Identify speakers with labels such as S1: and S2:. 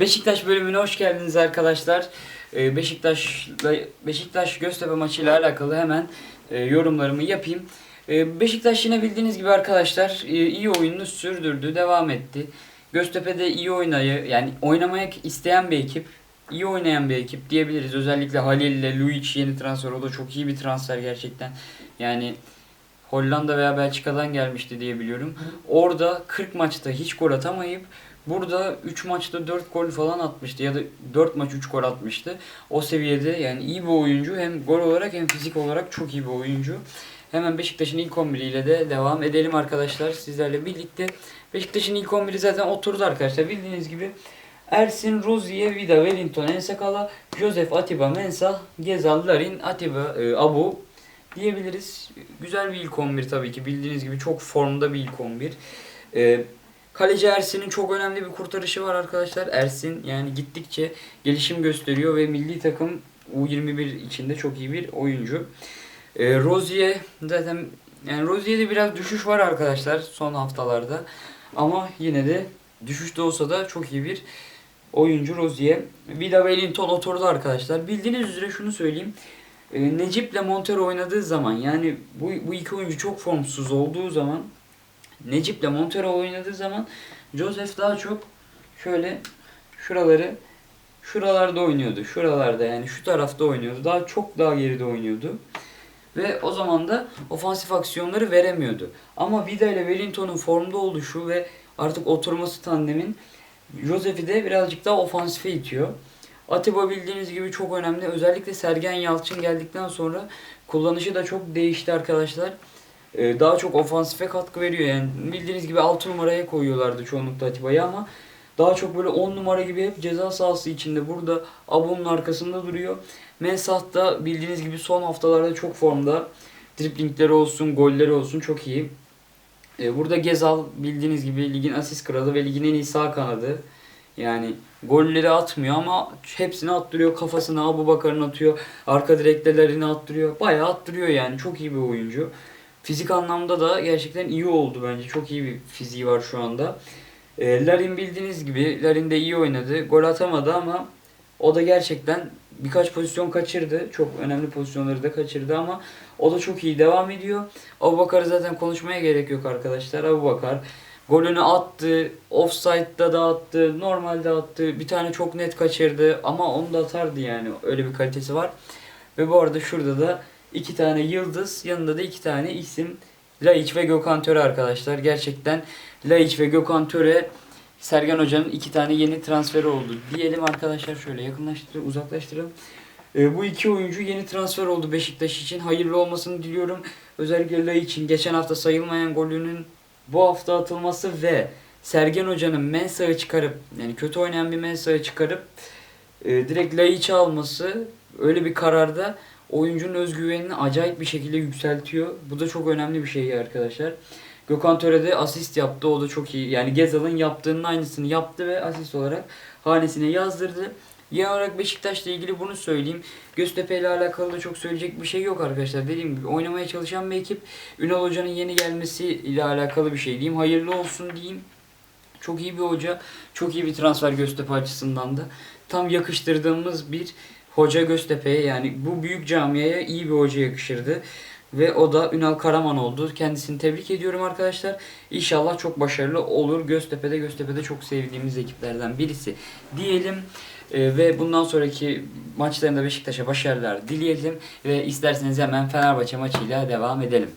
S1: Beşiktaş bölümüne hoş geldiniz arkadaşlar. Ee, Beşiktaş'la Beşiktaş Göztepe maçıyla alakalı hemen e, yorumlarımı yapayım. Ee, Beşiktaş yine bildiğiniz gibi arkadaşlar e, iyi oyununu sürdürdü, devam etti. Göztepe'de iyi oynayı yani oynamaya isteyen bir ekip, iyi oynayan bir ekip diyebiliriz. Özellikle Halil ile Luiz yeni transfer o da çok iyi bir transfer gerçekten. Yani Hollanda veya Belçika'dan gelmişti diye biliyorum. Orada 40 maçta hiç gol atamayıp burada 3 maçta 4 gol falan atmıştı ya da 4 maç 3 gol atmıştı. O seviyede yani iyi bir oyuncu hem gol olarak hem fizik olarak çok iyi bir oyuncu. Hemen Beşiktaş'ın ilk 11 ile de devam edelim arkadaşlar sizlerle birlikte. Beşiktaş'ın ilk 11'i zaten oturdu arkadaşlar bildiğiniz gibi. Ersin, Rozier, Vida, Wellington, Ensakala, Joseph, Atiba, Mensah, Gezal, Larin, Atiba, e, Abu diyebiliriz. Güzel bir ilk 11 tabii ki. Bildiğiniz gibi çok formda bir ilk 11. E, kaleci Ersin'in çok önemli bir kurtarışı var arkadaşlar. Ersin yani gittikçe gelişim gösteriyor ve milli takım U21 içinde çok iyi bir oyuncu. E, Rozier zaten yani Rozier'de biraz düşüş var arkadaşlar son haftalarda. Ama yine de düşüşte olsa da çok iyi bir oyuncu Rozier. Vida Wellington oturdu arkadaşlar. Bildiğiniz üzere şunu söyleyeyim. E, Necip'le Montero oynadığı zaman yani bu, bu iki oyuncu çok formsuz olduğu zaman Necip'le Montero oynadığı zaman Joseph daha çok şöyle şuraları şuralarda oynuyordu. Şuralarda yani şu tarafta oynuyordu. Daha çok daha geride oynuyordu. Ve o zaman da ofansif aksiyonları veremiyordu. Ama Vida ile Wellington'un formda oluşu ve artık oturması tandemin Josef'i de birazcık daha ofansife itiyor. Atiba bildiğiniz gibi çok önemli. Özellikle Sergen Yalçın geldikten sonra kullanışı da çok değişti arkadaşlar. Ee, daha çok ofansife katkı veriyor. Yani bildiğiniz gibi 6 numaraya koyuyorlardı çoğunlukla Atiba'yı ama daha çok böyle 10 numara gibi hep ceza sahası içinde burada Abu'nun arkasında duruyor. Mensah da bildiğiniz gibi son haftalarda çok formda. Driplingleri olsun, golleri olsun çok iyi. Ee, burada Gezal bildiğiniz gibi ligin asist kralı ve ligin en iyi sağ kanadı. Yani golleri atmıyor ama hepsini attırıyor. Kafasına Abu Bakar'ın atıyor. Arka direklerini attırıyor. Bayağı attırıyor yani. Çok iyi bir oyuncu. Fizik anlamda da gerçekten iyi oldu bence. Çok iyi bir fiziği var şu anda. E, Larin bildiğiniz gibi Larin de iyi oynadı. Gol atamadı ama o da gerçekten birkaç pozisyon kaçırdı. Çok önemli pozisyonları da kaçırdı ama o da çok iyi devam ediyor. Abu Bakar'ı zaten konuşmaya gerek yok arkadaşlar. Abu Bakar golünü attı, offside'da da attı, normalde attı. Bir tane çok net kaçırdı ama onu da atardı yani. Öyle bir kalitesi var. Ve bu arada şurada da iki tane yıldız, yanında da iki tane isim. Laiç ve Gökhan Töre arkadaşlar. Gerçekten Laiç ve Gökhan Töre Sergen Hoca'nın iki tane yeni transferi oldu. Diyelim arkadaşlar şöyle yakınlaştıralım, uzaklaştıralım. Ee, bu iki oyuncu yeni transfer oldu Beşiktaş için. Hayırlı olmasını diliyorum. Özellikle Laiç'in geçen hafta sayılmayan golünün bu hafta atılması ve Sergen Hoca'nın Mensah'ı çıkarıp yani kötü oynayan bir Mensah'ı çıkarıp e, direkt Laiç'i alması öyle bir kararda oyuncunun özgüvenini acayip bir şekilde yükseltiyor. Bu da çok önemli bir şey arkadaşlar. Gökhan Töre de asist yaptı. O da çok iyi. Yani Gezal'ın yaptığının aynısını yaptı ve asist olarak hanesine yazdırdı. Genel olarak Beşiktaş'la ilgili bunu söyleyeyim. Göztepe ile alakalı da çok söyleyecek bir şey yok arkadaşlar. Dediğim gibi oynamaya çalışan bir ekip. Ünal Hoca'nın yeni gelmesi ile alakalı bir şey diyeyim. Hayırlı olsun diyeyim. Çok iyi bir hoca. Çok iyi bir transfer Göztepe açısından da. Tam yakıştırdığımız bir hoca Göztepe'ye yani bu büyük camiaya iyi bir hoca yakışırdı. Ve o da Ünal Karaman oldu. Kendisini tebrik ediyorum arkadaşlar. İnşallah çok başarılı olur. Göztepe'de Göztepe'de çok sevdiğimiz ekiplerden birisi diyelim. Ee, ve bundan sonraki maçlarında Beşiktaş'a başarılar dileyelim. Ve isterseniz hemen Fenerbahçe maçıyla devam edelim.